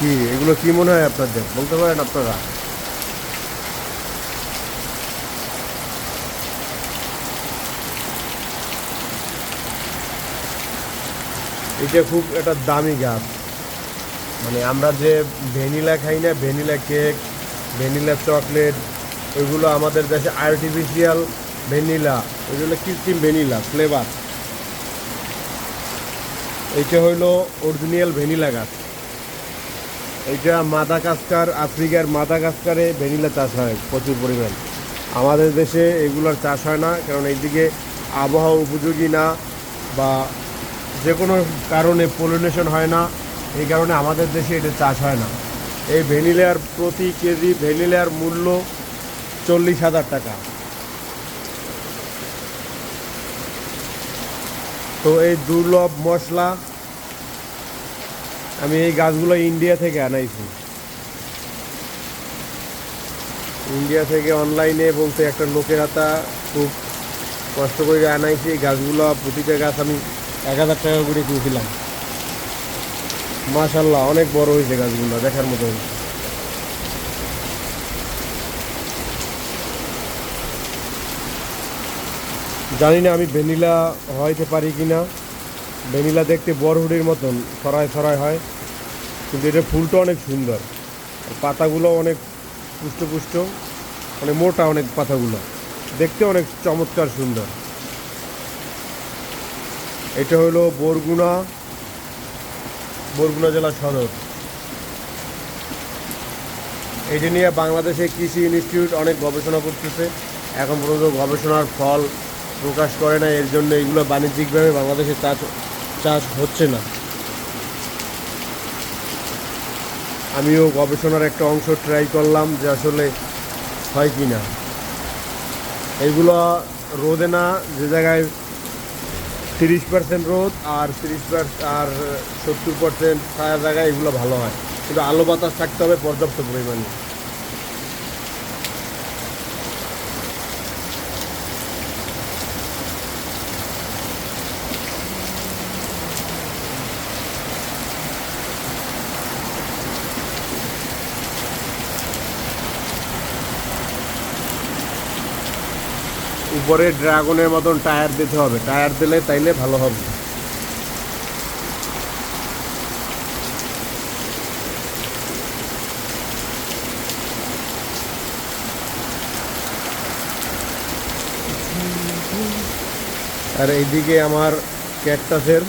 কি? এগুলো কি মনে হয় আপনাদের? বলতে পারেন আপনারা। এটা খুব একটা দামি গাছ। মানে আমরা যে ভ্যানিলা খাই না, ভ্যানিলা কেক, ভ্যানিলা চকলেট, এগুলো আমাদের দেশে আর্টিফিশিয়াল ভ্যানিলা ওইগুলো কৃত্রিম ভ্যানিলা ফ্লেভার এইটা হইল অরিজিনাল ভ্যানিলা গাছ। এইটা মাদাগাস্কার, আফ্রিকার মাদাগাস্কারে ভ্যানিলা চাষ হয় প্রচুর পরিমাণ। আমাদের দেশে এগুলোর চাষ হয় না, কারণ এইদিকে আবহাওয়া উপযোগী না বা যে কোনো কারণে পলিনেশন হয় না, এই কারণে আমাদের দেশে এটা চাষ হয় না। এই ভ্যানিলার প্রতি কেজি ভ্যানিলার মূল্য চল্লিশ হাজার টাকা। তো এই দুর্লভ মশলা আমি এই গাছগুলো ইন্ডিয়া থেকে আনাইছি। ইন্ডিয়া থেকে অনলাইনে বলতে একটা লোকের হাতা খুব কষ্ট করে আনাইছি। এই গাছগুলো প্রতিটা গাছ আমি এক হাজার টাকা করে কিনছিলাম। মাশাল্লাহ অনেক বড় হয়েছে গাছগুলো, দেখার মতো হয়েছে। জানি না আমি ভ্যানিলা হইতে পারি কি না ভ্যানিলা দেখতে বরহুডির মতন, ছড়ায় ছড়ায় হয়। কিন্তু এটা ফুলটা অনেক সুন্দর। পাতাগুলো অনেক পুষ্ট পুষ্ট মানে মোটা অনেক পাতাগুলো। দেখতে অনেক চমৎকার সুন্দর। এটা হলো বরগুনা বরগুনা জেলা সদর। এটা নিয়ে বাংলাদেশে কৃষি ইনস্টিটিউট অনেক গবেষণা করতেছে। এখন পর্যন্ত গবেষণার ফল প্রকাশ করে না, এর জন্য এগুলো বাণিজ্যিকভাবে বাংলাদেশে চাষ চাষ হচ্ছে না। আমিও গবেষণার একটা অংশ ট্রাই করলাম যে আসলে হয় কি না এগুলো রোদে না, যে জায়গায় তিরিশ পার্সেন্ট রোদ আর তিরিশ আর সত্তর পার্সেন্ট ছায়া জায়গায় এগুলো ভালো হয়। কিন্তু আলো বাতাস থাকতে হবে পর্যাপ্ত পরিমাণে। উপরে ড্রাগনের মতন টায়ার দিতে হবে। টায়ার দিলে তাইলে ভালো হবে। আর এইদিকে আমার ক্যাকটাসের